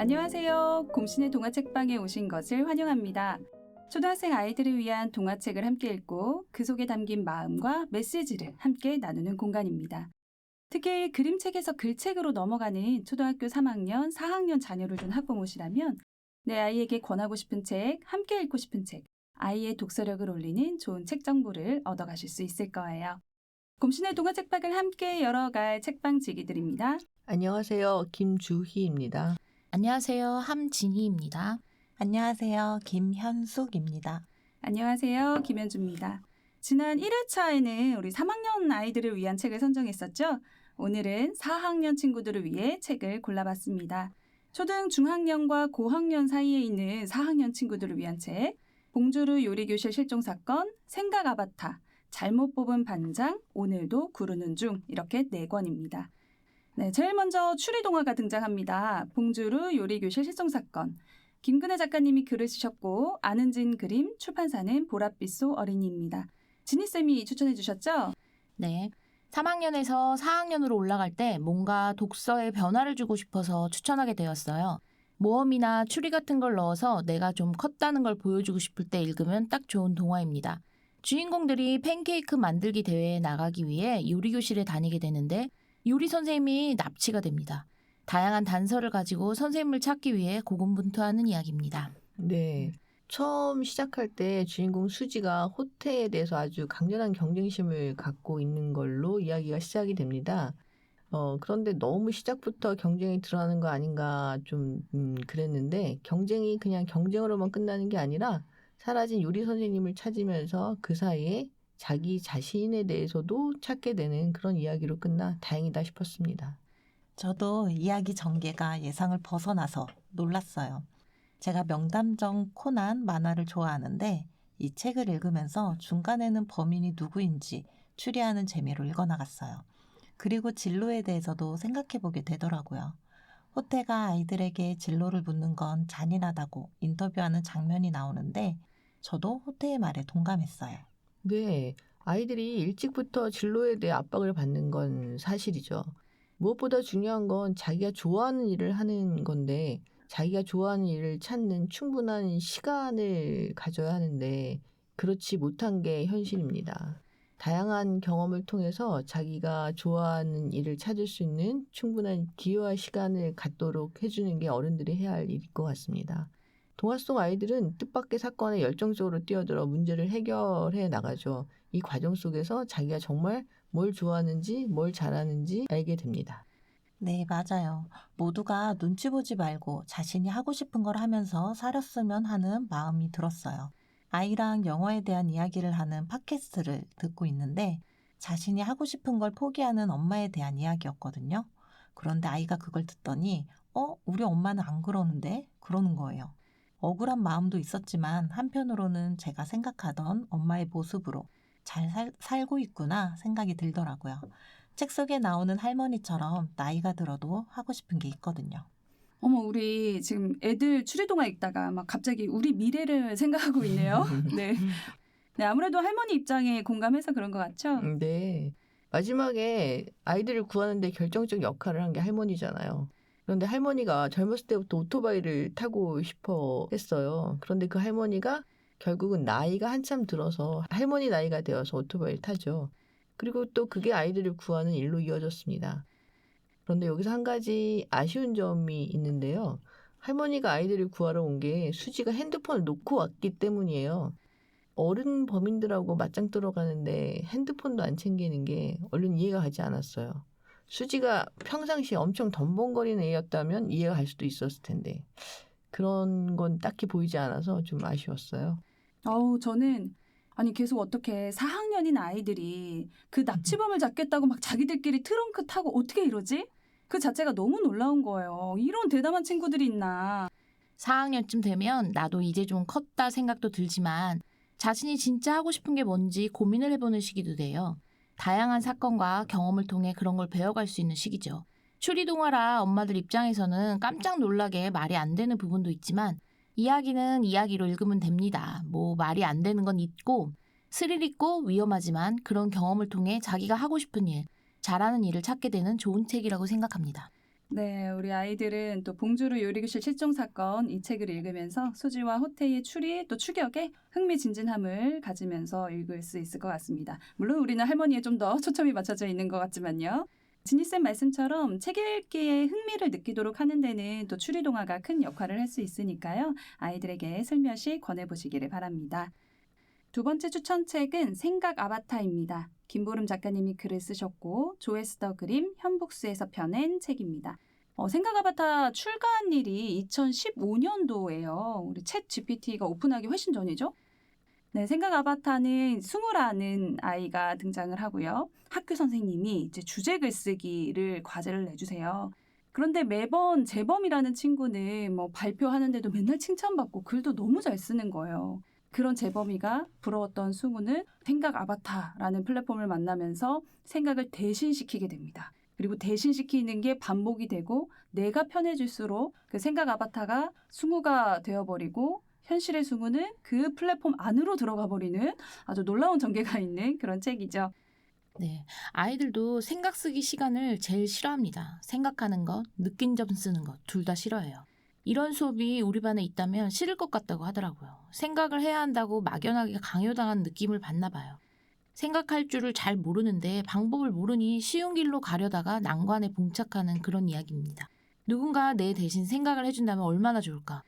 안녕하세요. 곰신의 동화책방에 오신 것을 환영합니다. 초등학생 아이들을 위한 동화책을 함께 읽고 그 속에 담긴 마음과 메시지를 함께 나누는 공간입니다. 특히 그림책에서 글책으로 넘어가는 초등학교 3학년, 4학년 자녀를 둔 학부모시라면 내 아이에게 권하고 싶은 책, 함께 읽고 싶은 책, 아이의 독서력을 올리는 좋은 책 정보를 얻어가실 수 있을 거예요. 곰신의 동화책방을 함께 열어갈 책방지기들입니다. 안녕하세요. 김주희입니다. 안녕하세요. 함진희입니다. 안녕하세요. 김현숙입니다. 안녕하세요. 김현주입니다. 지난 1회차에는 우리 3학년 아이들을 위한 책을 선정했었죠. 오늘은 4학년 친구들을 위해 책을 골라봤습니다. 초등 중학년과 고학년 사이에 있는 4학년 친구들을 위한 책, 봉주르 요리교실 실종 사건, 생각 아바타, 잘못 뽑은 반장, 오늘도 구르는 중 이렇게 네 권입니다. 네, 제일 먼저 추리 동화가 등장합니다. 봉주르 요리교실 실종 사건, 김근혜 작가님이 글을 쓰셨고 아는진 그림 출판사는 보랏빛소 어린이입니다. 진희 쌤이 추천해 주셨죠? 네. 3학년에서 4학년으로 올라갈 때 뭔가 독서에 변화를 주고 싶어서 추천하게 되었어요. 모험이나 추리 같은 걸 넣어서 내가 좀 컸다는 걸 보여주고 싶을 때 읽으면 딱 좋은 동화입니다. 주인공들이 팬케이크 만들기 대회에 나가기 위해 요리교실에 다니게 되는데 요리 선생님이 납치가 됩니다. 다양한 단서를 가지고 선생님을 찾기 위해 고군분투하는 이야기입니다. 네. 처음 시작할 때 주인공 수지가 호텔에 대해서 아주 강렬한 경쟁심을 갖고 있는 걸로 이야기가 시작이 됩니다. 어, 그런데 너무 시작부터 경쟁이 드러나는 거 아닌가 좀, 음, 그랬는데 경쟁이 그냥 경쟁으로만 끝나는 게 아니라 사라진 요리 선생님을 찾으면서 그 사이에 자기 자신에 대해서도 찾게 되는 그런 이야기로 끝나 다행이다 싶었습니다. 저도 이야기 전개가 예상을 벗어나서 놀랐어요. 제가 명담정 코난 만화를 좋아하는데 이 책을 읽으면서 중간에는 범인이 누구인지 추리하는 재미로 읽어나갔어요. 그리고 진로에 대해서도 생각해보게 되더라고요. 호태가 아이들에게 진로를 묻는 건 잔인하다고 인터뷰하는 장면이 나오는데 저도 호태의 말에 동감했어요. 네, 아이들이 일찍부터 진로에 대해 압박을 받는 건 사실이죠. 무엇보다 중요한 건 자기가 좋아하는 일을 하는 건데, 자기가 좋아하는 일을 찾는 충분한 시간을 가져야 하는데, 그렇지 못한 게 현실입니다. 다양한 경험을 통해서 자기가 좋아하는 일을 찾을 수 있는 충분한 기회와 시간을 갖도록 해주는 게 어른들이 해야 할 일일 것 같습니다. 동화 속 아이들은 뜻밖의 사건에 열정적으로 뛰어들어 문제를 해결해 나가죠. 이 과정 속에서 자기가 정말 뭘 좋아하는지, 뭘 잘하는지 알게 됩니다. 네, 맞아요. 모두가 눈치 보지 말고 자신이 하고 싶은 걸 하면서 살았으면 하는 마음이 들었어요. 아이랑 영어에 대한 이야기를 하는 팟캐스트를 듣고 있는데 자신이 하고 싶은 걸 포기하는 엄마에 대한 이야기였거든요. 그런데 아이가 그걸 듣더니 어, 우리 엄마는 안 그러는데? 그러는 거예요. 억울한 마음도 있었지만 한편으로는 제가 생각하던 엄마의 모습으로 잘 살, 살고 있구나 생각이 들더라고요. 책 속에 나오는 할머니처럼 나이가 들어도 하고 싶은 게 있거든요. 어머 우리 지금 애들 추리동화 읽다가 막 갑자기 우리 미래를 생각하고 있네요. 네. 네 아무래도 할머니 입장에 공감해서 그런 것 같죠? 음, 네. 마지막에 아이들을 구하는데 결정적 역할을 한 게 할머니잖아요. 그런데 할머니가 젊었을 때부터 오토바이를 타고 싶어 했어요. 그런데 그 할머니가 결국은 나이가 한참 들어서 할머니 나이가 되어서 오토바이를 타죠. 그리고 또 그게 아이들을 구하는 일로 이어졌습니다. 그런데 여기서 한 가지 아쉬운 점이 있는데요. 할머니가 아이들을 구하러 온 게 수지가 핸드폰을 놓고 왔기 때문이에요. 어른 범인들하고 맞짱 뜨러 가는데 핸드폰도 안 챙기는 게 얼른 이해가 가지 않았어요. 수지가 평상시에 엄청 덤벙거리는 애였다면 이해가 갈 수도 있었을 텐데 그런 건 딱히 보이지 않아서 좀 아쉬웠어요. 아우 저는 아니 계속 어떻게 4학년인 아이들이 그 납치범을 잡겠다고 막 자기들끼리 트렁크 타고 어떻게 이러지? 그 자체가 너무 놀라운 거예요. 이런 대담한 친구들이 있나. 4학년쯤 되면 나도 이제 좀 컸다 생각도 들지만 자신이 진짜 하고 싶은 게 뭔지 고민을 해보는 시기도 돼요. 다양한 사건과 경험을 통해 그런 걸 배워갈 수 있는 시기죠. 추리동화라 엄마들 입장에서는 깜짝 놀라게 말이 안 되는 부분도 있지만 이야기는 이야기로 읽으면 됩니다. 뭐 말이 안 되는 건 있고 스릴 있고 위험하지만 그런 경험을 통해 자기가 하고 싶은 일, 잘하는 일을 찾게 되는 좋은 책이라고 생각합니다. 네, 우리 아이들은 또 봉주루 요리교실 실종 사건 이 책을 읽으면서 수지와 호태의 추리 또 추격에 흥미진진함을 가지면서 읽을 수 있을 것 같습니다. 물론 우리는 할머니에 좀 더 초점이 맞춰져 있는 것 같지만요. 지니쌤 말씀처럼 책 읽기에 흥미를 느끼도록 하는 데는 또 추리 동화가 큰 역할을 할 수 있으니까요. 아이들에게 슬며시 권해보시기를 바랍니다. 두 번째 추천책은 생각 아바타입니다. 김보름 작가님이 글을 쓰셨고 조에스더 그림 현북스에서 펴낸 책입니다. 어, 생각 아바타 출간한 일이 2015년도예요. 우리 챗 GPT가 오픈하기 훨씬 전이죠. 네, 생각 아바타는 승우라는 아이가 등장을 하고요. 학교 선생님이 이제 주제 글쓰기를 과제를 내주세요. 그런데 매번 재범이라는 친구는 뭐 발표하는데도 맨날 칭찬받고 글도 너무 잘 쓰는 거예요. 그런 재범이가 부러웠던 승우는 생각 아바타라는 플랫폼을 만나면서 생각을 대신시키게 됩니다. 그리고 대신시키는 게 반복이 되고 내가 편해질수록 그 생각 아바타가 승우가 되어버리고 현실의 승우는 그 플랫폼 안으로 들어가 버리는 아주 놀라운 전개가 있는 그런 책이죠. 네. 아이들도 생각 쓰기 시간을 제일 싫어합니다. 생각하는 것, 느낀 점 쓰는 것, 둘 다 싫어해요. 이런 수업이 우리 반에 있다면 싫을 것 같다고 하더라고요. 생각을 해야 한다고 막연하게 강요당한 느낌을 받나 봐요. 생각할 줄을 잘 모르는데 방법을 모르니 쉬운 길로 가려다가 난관에 봉착하는 그런 이야기입니다. 누군가 내 대신 생각을 해준다면 얼마나 좋을까.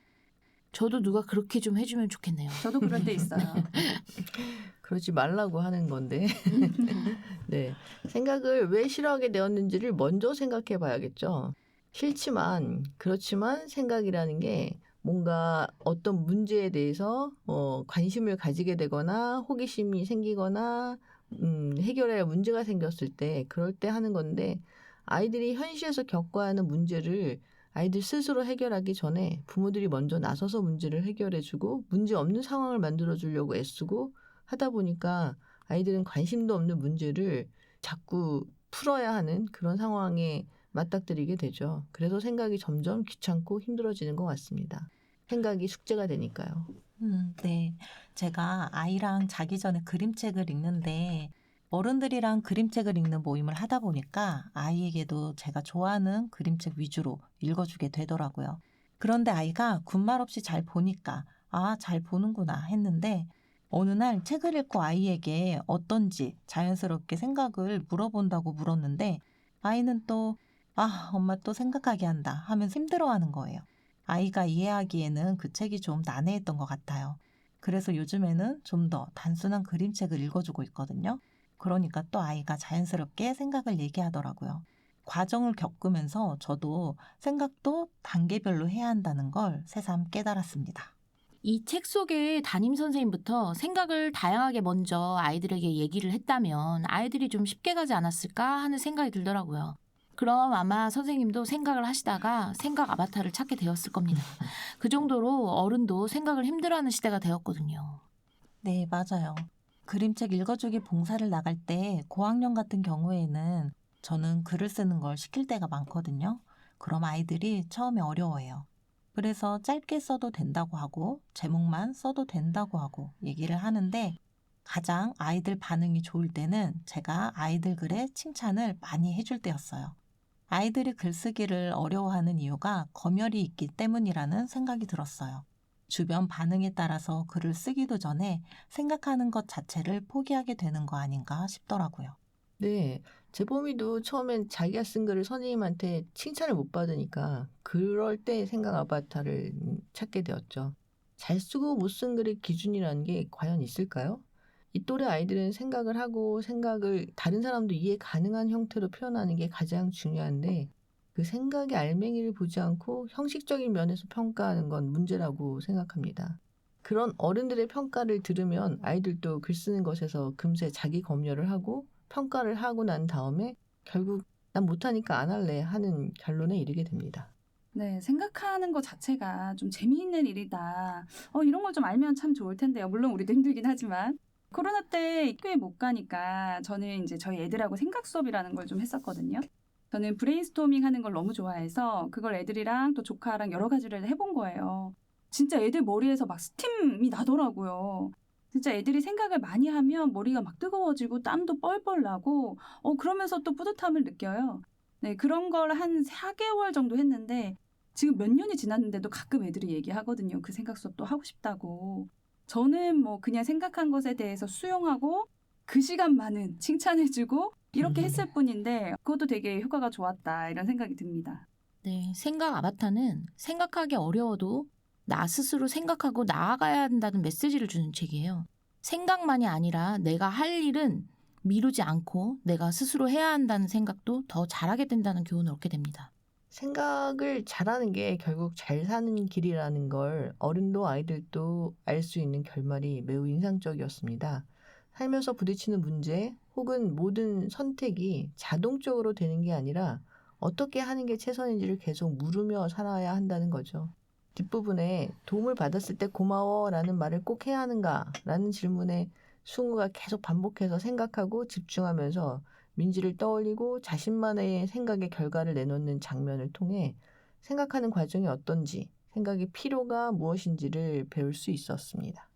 저도 누가 그렇게 좀 해주면 좋겠네요. 저도 그런 데 있어요. 그러지 말라고 하는 건데. 네. 생각을 왜 싫어하게 되었는지를 먼저 생각해 봐야겠죠. 싫지만, 그렇지만 생각이라는 게 뭔가 어떤 문제에 대해서 어, 관심을 가지게 되거나 호기심이 생기거나 음, 해결해야 할 문제가 생겼을 때 그럴 때 하는 건데 아이들이 현실에서 겪어야 하는 문제를 아이들 스스로 해결하기 전에 부모들이 먼저 나서서 문제를 해결해주고 문제 없는 상황을 만들어주려고 애쓰고 하다 보니까 아이들은 관심도 없는 문제를 자꾸 풀어야 하는 그런 상황에 맞닥뜨리게 되죠. 그래서 생각이 점점 귀찮고 힘들어지는 것 같습니다. 생각이 숙제가 되니까요. 음, 네. 제가 아이랑 자기 전에 그림책을 읽는데 어른들이랑 그림책을 읽는 모임을 하다 보니까 아이에게도 제가 좋아하는 그림책 위주로 읽어주게 되더라고요. 그런데 아이가 군말 없이 잘 보니까 아, 잘 보는구나 했는데 어느 날 책을 읽고 아이에게 어떤지 자연스럽게 생각을 물어본다고 물었는데 아이는 또 아, 엄마 또 생각하게 한다 하면서 힘들어하는 거예요. 아이가 이해하기에는 그 책이 좀 난해했던 것 같아요. 그래서 요즘에는 좀 더 단순한 그림책을 읽어주고 있거든요. 그러니까 또 아이가 자연스럽게 생각을 얘기하더라고요. 과정을 겪으면서 저도 생각도 단계별로 해야 한다는 걸 새삼 깨달았습니다. 이 책 속에 담임 선생님부터 생각을 다양하게 먼저 아이들에게 얘기를 했다면 아이들이 좀 쉽게 가지 않았을까 하는 생각이 들더라고요. 그럼 아마 선생님도 생각을 하시다가 생각 아바타를 찾게 되었을 겁니다. 그 정도로 어른도 생각을 힘들어하는 시대가 되었거든요. 네, 맞아요. 그림책 읽어주기 봉사를 나갈 때 고학년 같은 경우에는 저는 글을 쓰는 걸 시킬 때가 많거든요. 그럼 아이들이 처음에 어려워해요. 그래서 짧게 써도 된다고 하고 제목만 써도 된다고 하고 얘기를 하는데 가장 아이들 반응이 좋을 때는 제가 아이들 글에 칭찬을 많이 해줄 때였어요. 아이들이 글쓰기를 어려워하는 이유가 검열이 있기 때문이라는 생각이 들었어요. 주변 반응에 따라서 글을 쓰기도 전에 생각하는 것 자체를 포기하게 되는 거 아닌가 싶더라고요. 네. 재범이도 처음엔 자기가 쓴 글을 선생님한테 칭찬을 못 받으니까 그럴 때 생각 아바타를 찾게 되었죠. 잘 쓰고 못 쓴 글의 기준이라는 게 과연 있을까요? 이 또래 아이들은 생각을 하고 생각을 다른 사람도 이해 가능한 형태로 표현하는 게 가장 중요한데 그 생각의 알맹이를 보지 않고 형식적인 면에서 평가하는 건 문제라고 생각합니다. 그런 어른들의 평가를 들으면 아이들도 글 쓰는 것에서 금세 자기 검열을 하고 평가를 하고 난 다음에 결국 난 못하니까 안 할래 하는 결론에 이르게 됩니다. 네, 생각하는 것 자체가 좀 재미있는 일이다. 어, 이런 걸 좀 알면 참 좋을 텐데요. 물론 우리도 힘들긴 하지만. 코로나 때 학교에 못 가니까 저는 이제 저희 애들하고 생각 수업이라는 걸 좀 했었거든요. 저는 브레인스토밍 하는 걸 너무 좋아해서 그걸 애들이랑 또 조카랑 여러 가지를 해본 거예요. 진짜 애들 머리에서 막 스팀이 나더라고요. 진짜 애들이 생각을 많이 하면 머리가 막 뜨거워지고 땀도 뻘뻘 나고 어 그러면서 또 뿌듯함을 느껴요. 네, 그런 걸 한 4개월 정도 했는데 지금 몇 년이 지났는데도 가끔 애들이 얘기하거든요. 그 생각 수업도 하고 싶다고. 저는 뭐 그냥 생각한 것에 대해서 수용하고 그 시간만은 칭찬해주고 이렇게 음. 했을 뿐인데 그것도 되게 효과가 좋았다 이런 생각이 듭니다. 네, 생각 아바타는 생각하기 어려워도 나 스스로 생각하고 나아가야 한다는 메시지를 주는 책이에요. 생각만이 아니라 내가 할 일은 미루지 않고 내가 스스로 해야 한다는 생각도 더 잘하게 된다는 교훈을 얻게 됩니다. 생각을 잘하는 게 결국 잘 사는 길이라는 걸 어른도 아이들도 알 수 있는 결말이 매우 인상적이었습니다. 살면서 부딪히는 문제 혹은 모든 선택이 자동적으로 되는 게 아니라 어떻게 하는 게 최선인지를 계속 물으며 살아야 한다는 거죠. 뒷부분에 도움을 받았을 때 고마워 라는 말을 꼭 해야 하는가 라는 질문에 승우가 계속 반복해서 생각하고 집중하면서 민지를 떠올리고 자신만의 생각의 결과를 내놓는 장면을 통해 생각하는 과정이 어떤지, 생각의 필요가 무엇인지를 배울 수 있었습니다.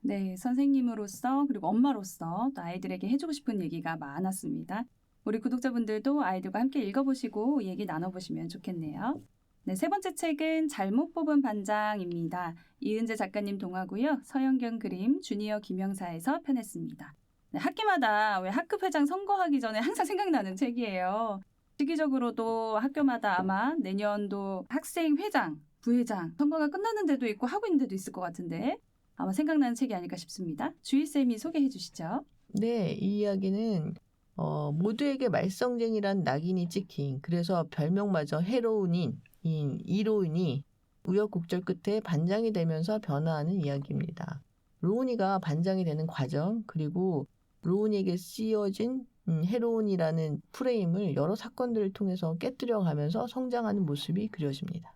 네, 선생님으로서 그리고 엄마로서 또 아이들에게 해주고 싶은 얘기가 많았습니다. 우리 구독자분들도 아이들과 함께 읽어보시고 얘기 나눠보시면 좋겠네요. 네, 세 번째 책은 잘못 뽑은 반장입니다. 이은재 작가님 동화고요. 서영경 그림, 주니어 김영사에서 편했습니다. 네, 학기마다 왜 학급 회장 선거하기 전에 항상 생각나는 책이에요. 시기적으로도 학교마다 아마 내년도 학생 회장, 부회장 선거가 끝나는 데도 있고 하고 있는 데도 있을 것 같은데 아마 생각나는 책이 아닐까 싶습니다. 주희 쌤이 소개해 주시죠. 네, 이 이야기는 어, 모두에게 말썽쟁이란 낙인이 찍힌 그래서 별명마저 해로운인 인 이로운이 우여곡절 끝에 반장이 되면서 변화하는 이야기입니다. 로운이가 반장이 되는 과정 그리고 로운이에게 씌워진 음, 해로운이라는 프레임을 여러 사건들을 통해서 깨뜨려 가면서 성장하는 모습이 그려집니다.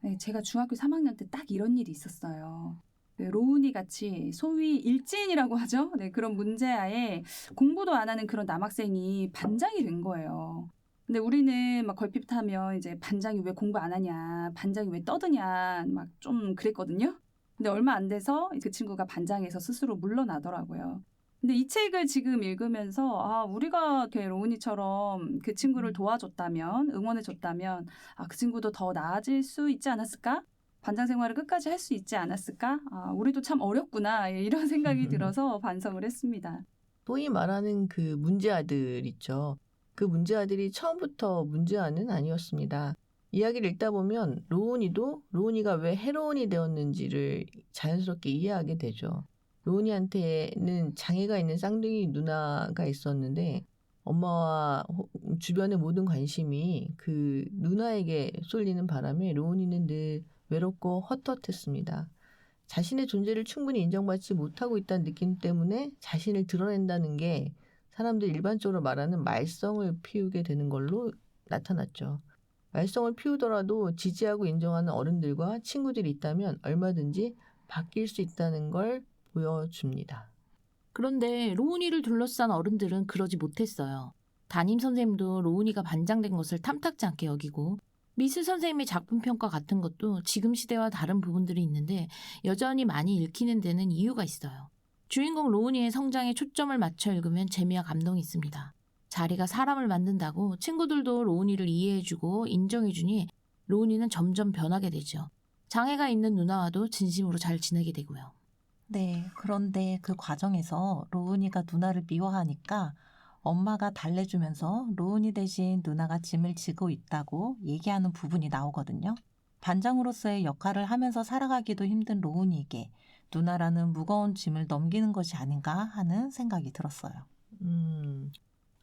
네, 제가 중학교 3학년 때 딱 이런 일이 있었어요. 그 로운이 같이 소위 일진이라고 하죠. 네, 그런 문제아에 공부도 안 하는 그런 남학생이 반장이 된 거예요. 근데 우리는 막 걸핏하면 이제 반장이 왜 공부 안 하냐, 반장이 왜 떠드냐, 막 좀 그랬거든요. 근데 얼마 안 돼서 그 친구가 반장에서 스스로 물러나더라고요. 근데 이 책을 지금 읽으면서 아 우리가 이렇게 로운이처럼 그 친구를 도와줬다면 응원해줬다면 아 그 친구도 더 나아질 수 있지 않았을까? 반장 생활을 끝까지 할 수 있지 않았을까? 아 우리도 참 어렵구나 이런 생각이 들어서 반성을 했습니다. 소위 말하는 그 문제아들 있죠. 그 문제아들이 처음부터 문제아는 아니었습니다. 이야기를 읽다 보면 로운이도 로운이가 왜 해로운이 되었는지를 자연스럽게 이해하게 되죠. 로운이한테는 장애가 있는 쌍둥이 누나가 있었는데 엄마와 호- 주변의 모든 관심이 그 누나에게 쏠리는 바람에 로운이는 늘 외롭고 헛헛했습니다. 자신의 존재를 충분히 인정받지 못하고 있다는 느낌 때문에 자신을 드러낸다는 게 사람들 일반적으로 말하는 말썽을 피우게 되는 걸로 나타났죠. 말썽을 피우더라도 지지하고 인정하는 어른들과 친구들이 있다면 얼마든지 바뀔 수 있다는 걸 보여줍니다. 그런데 로운이를 둘러싼 어른들은 그러지 못했어요. 담임 선생님도 로운이가 반장된 것을 탐탁지 않게 여기고 미술 선생님의 작품 평가 같은 것도 지금 시대와 다른 부분들이 있는데 여전히 많이 읽히는 데는 이유가 있어요. 주인공 로운이의 성장에 초점을 맞춰 읽으면 재미와 감동이 있습니다. 자리가 사람을 만든다고 친구들도 로운이를 이해해주고 인정해주니 로운이는 점점 변하게 되죠. 장애가 있는 누나와도 진심으로 잘 지내게 되고요. 네, 그런데 그 과정에서 로운이가 누나를 미워하니까 엄마가 달래주면서 로운이 대신 누나가 짐을 지고 있다고 얘기하는 부분이 나오거든요. 반장으로서의 역할을 하면서 살아가기도 힘든 로운이에게 누나라는 무거운 짐을 넘기는 것이 아닌가 하는 생각이 들었어요. 음,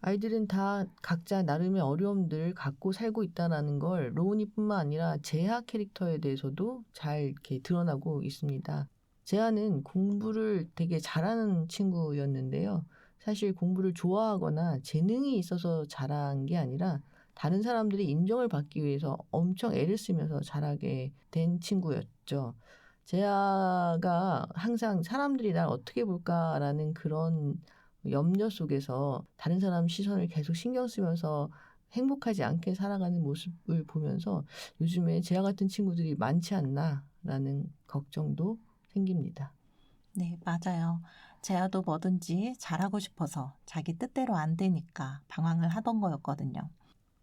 아이들은 다 각자 나름의 어려움들을 갖고 살고 있다는 걸 로운이뿐만 아니라 재하 캐릭터에 대해서도 잘 이렇게 드러나고 있습니다. 재하는 공부를 되게 잘하는 친구였는데요. 사실 공부를 좋아하거나 재능이 있어서 잘한 게 아니라 다른 사람들이 인정을 받기 위해서 엄청 애를 쓰면서 잘하게 된 친구였죠. 재하가 항상 사람들이 날 어떻게 볼까라는 그런 염려 속에서 다른 사람 시선을 계속 신경 쓰면서 행복하지 않게 살아가는 모습을 보면서 요즘에 재하 같은 친구들이 많지 않나라는 걱정도 생깁니다. 네, 맞아요. 재아도 뭐든지 잘하고 싶어서 자기 뜻대로 안 되니까 방황을 하던 거였거든요.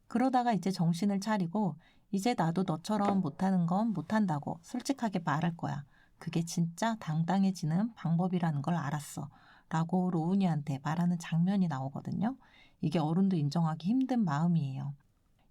그러다가 이제 정신을 차리고 이제 나도 너처럼 못하는 건 못한다고 솔직하게 말할 거야. 그게 진짜 당당해지는 방법이라는 걸 알았어. 라고 로운이한테 말하는 장면이 나오거든요. 이게 어른도 인정하기 힘든 마음이에요.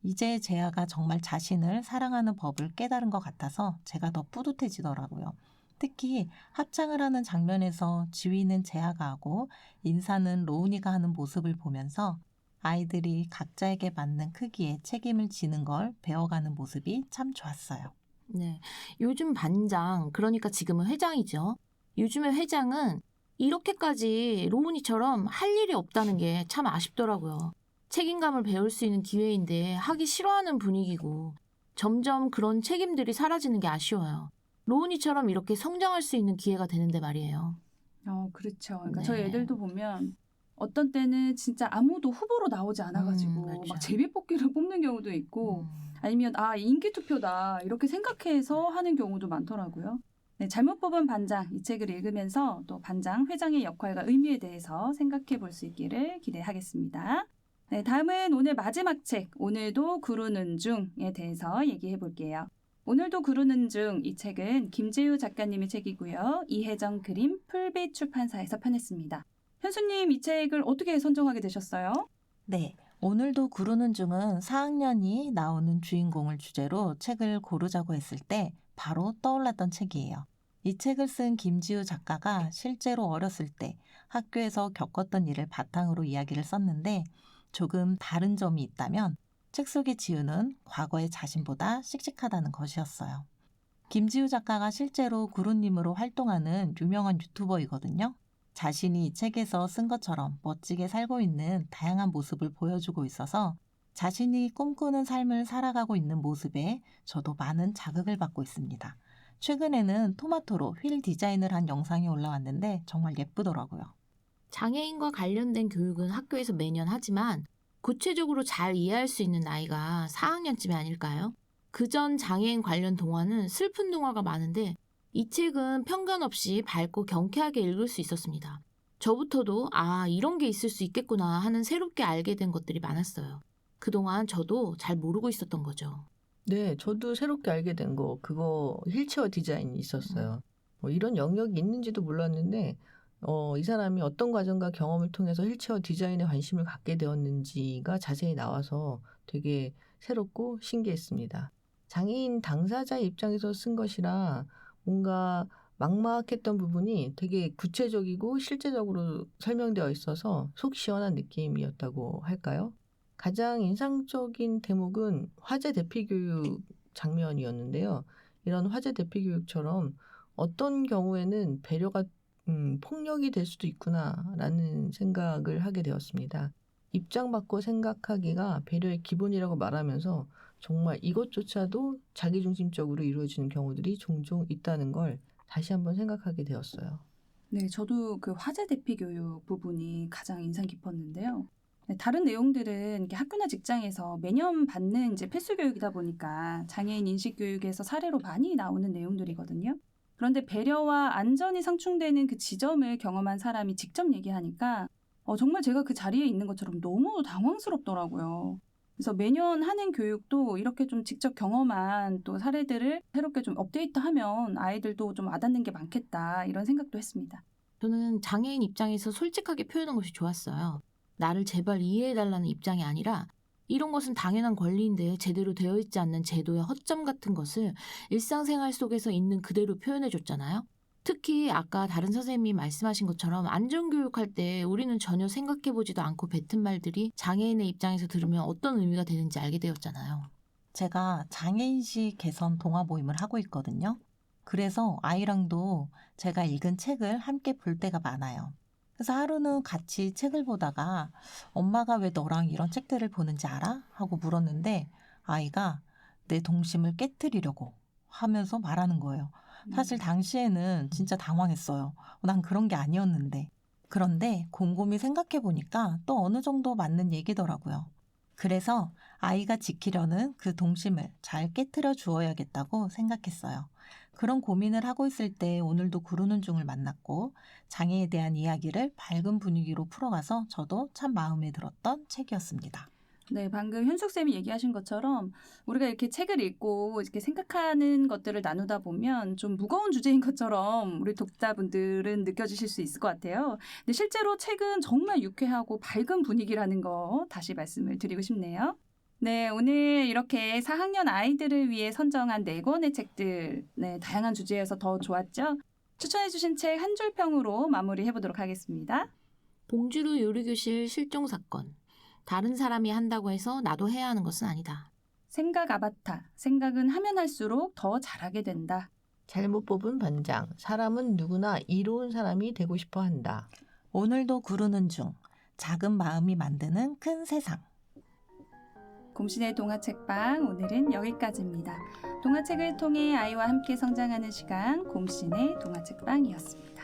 이제 재아가 정말 자신을 사랑하는 법을 깨달은 것 같아서 제가 더 뿌듯해지더라고요. 특히 합창을 하는 장면에서 지휘는 재아가 하고 인사는 로운이가 하는 모습을 보면서 아이들이 각자에게 맞는 크기의 책임을 지는 걸 배워가는 모습이 참 좋았어요. 네. 요즘 반장, 그러니까 지금은 회장이죠. 요즘의 회장은 이렇게까지 로운이처럼 할 일이 없다는 게 참 아쉽더라고요. 책임감을 배울 수 있는 기회인데 하기 싫어하는 분위기고 점점 그런 책임들이 사라지는 게 아쉬워요. 로운이처럼 이렇게 성장할 수 있는 기회가 되는데 말이에요. 어, 그렇죠. 그러니까 네. 저희 애들도 보면 어떤 때는 진짜 아무도 후보로 나오지 않아가지고 음, 맞죠. 막 제비뽑기를 뽑는 경우도 있고 아니면 아 인기 투표다 이렇게 생각해서 하는 경우도 많더라고요. 네, 잘못 뽑은 반장 이 책을 읽으면서 또 반장 회장의 역할과 의미에 대해서 생각해 볼 수 있기를 기대하겠습니다. 네, 다음은 오늘 마지막 책 오늘도 구르는 중에 대해서 얘기해 볼게요. 오늘도 구르는 중 이 책은 김재우 작가님의 책이고요. 이혜정 그림 풀빛 출판사에서 편했습니다. 현수님 이 책을 어떻게 선정하게 되셨어요? 네. 오늘도 구르는 중은 4학년이 나오는 주인공을 주제로 책을 고르자고 했을 때 바로 떠올랐던 책이에요. 이 책을 쓴 김지우 작가가 실제로 어렸을 때 학교에서 겪었던 일을 바탕으로 이야기를 썼는데 조금 다른 점이 있다면 책 속의 지우는 과거의 자신보다 씩씩하다는 것이었어요. 김지우 작가가 실제로 구루님으로 활동하는 유명한 유튜버이거든요. 자신이 이 책에서 쓴 것처럼 멋지게 살고 있는 다양한 모습을 보여주고 있어서 자신이 꿈꾸는 삶을 살아가고 있는 모습에 저도 많은 자극을 받고 있습니다. 최근에는 토마토로 휠 디자인을 한 영상이 올라왔는데 정말 예쁘더라고요. 장애인과 관련된 교육은 학교에서 매년 하지만 구체적으로 잘 이해할 수 있는 나이가 4학년쯤이 아닐까요? 그전 장애인 관련 동화는 슬픈 동화가 많은데 이 책은 편견 없이 밝고 경쾌하게 읽을 수 있었습니다. 저부터도 아, 이런 게 있을 수 있겠구나 하는 새롭게 알게 된 것들이 많았어요. 그동안 저도 잘 모르고 있었던 거죠. 네, 저도 새롭게 알게 된 거 그거 휠체어 디자인이 있었어요. 뭐 이런 영역이 있는지도 몰랐는데 어, 이 사람이 어떤 과정과 경험을 통해서 휠체어 디자인에 관심을 갖게 되었는지가 자세히 나와서 되게 새롭고 신기했습니다. 장애인 당사자 입장에서 쓴 것이라 뭔가 막막했던 부분이 되게 구체적이고 실제적으로 설명되어 있어서 속 시원한 느낌이었다고 할까요? 가장 인상적인 대목은 화재 대피 교육 장면이었는데요. 이런 화재 대피 교육처럼 어떤 경우에는 배려가 음, 폭력이 될 수도 있구나라는 생각을 하게 되었습니다. 입장 바꿔 생각하기가 배려의 기본이라고 말하면서 정말 이것조차도 자기중심적으로 이루어지는 경우들이 종종 있다는 걸 다시 한번 생각하게 되었어요. 네, 저도 그 화재 대피 교육 부분이 가장 인상 깊었는데요. 네, 다른 내용들은 학교나 직장에서 매년 받는 이제 필수 교육이다 보니까 장애인 인식 교육에서 사례로 많이 나오는 내용들이거든요. 그런데 배려와 안전이 상충되는 그 지점을 경험한 사람이 직접 얘기하니까 어, 정말 제가 그 자리에 있는 것처럼 너무 당황스럽더라고요. 그래서 매년 하는 교육도 이렇게 좀 직접 경험한 또 사례들을 새롭게 좀 업데이트하면 아이들도 좀 와닿는 게 많겠다 이런 생각도 했습니다. 저는 장애인 입장에서 솔직하게 표현한 것이 좋았어요. 나를 제발 이해해달라는 입장이 아니라 이런 것은 당연한 권리인데 제대로 되어 있지 않는 제도의 허점 같은 것을 일상생활 속에서 있는 그대로 표현해 줬잖아요. 특히 아까 다른 선생님이 말씀하신 것처럼 안전교육할 때 우리는 전혀 생각해보지도 않고 뱉은 말들이 장애인의 입장에서 들으면 어떤 의미가 되는지 알게 되었잖아요. 제가 장애인식 개선 동화 모임을 하고 있거든요. 그래서 아이랑도 제가 읽은 책을 함께 볼 때가 많아요. 그래서 하루는 같이 책을 보다가 엄마가 왜 너랑 이런 책들을 보는지 알아? 하고 물었는데 아이가 내 동심을 깨뜨리려고 하면서 말하는 거예요. 사실 당시에는 진짜 당황했어요. 난 그런 게 아니었는데. 그런데 곰곰이 생각해 보니까 또 어느 정도 맞는 얘기더라고요. 그래서 아이가 지키려는 그 동심을 잘 깨뜨려 주어야겠다고 생각했어요. 그런 고민을 하고 있을 때 오늘도 구르는 중을 만났고 장애에 대한 이야기를 밝은 분위기로 풀어가서 저도 참 마음에 들었던 책이었습니다. 네, 방금 현숙 쌤이 얘기하신 것처럼 우리가 이렇게 책을 읽고 이렇게 생각하는 것들을 나누다 보면 좀 무거운 주제인 것처럼 우리 독자분들은 느껴지실 수 있을 것 같아요. 근데 실제로 책은 정말 유쾌하고 밝은 분위기라는 거 다시 말씀을 드리고 싶네요. 네, 오늘 이렇게 4학년 아이들을 위해 선정한 네 권의 책들, 네, 다양한 주제여서 더 좋았죠? 추천해주신 책 한 줄 평으로 마무리해보도록 하겠습니다. 봉주루 요리교실 실종 사건. 다른 사람이 한다고 해서 나도 해야 하는 것은 아니다. 생각 아바타. 생각은 하면 할수록 더 잘하게 된다. 잘못 뽑은 반장. 사람은 누구나 이로운 사람이 되고 싶어 한다. 오늘도 구르는 중 작은 마음이 만드는 큰 세상. 곰신의 동화책방 오늘은 여기까지입니다. 동화책을 통해 아이와 함께 성장하는 시간 곰신의 동화책방이었습니다.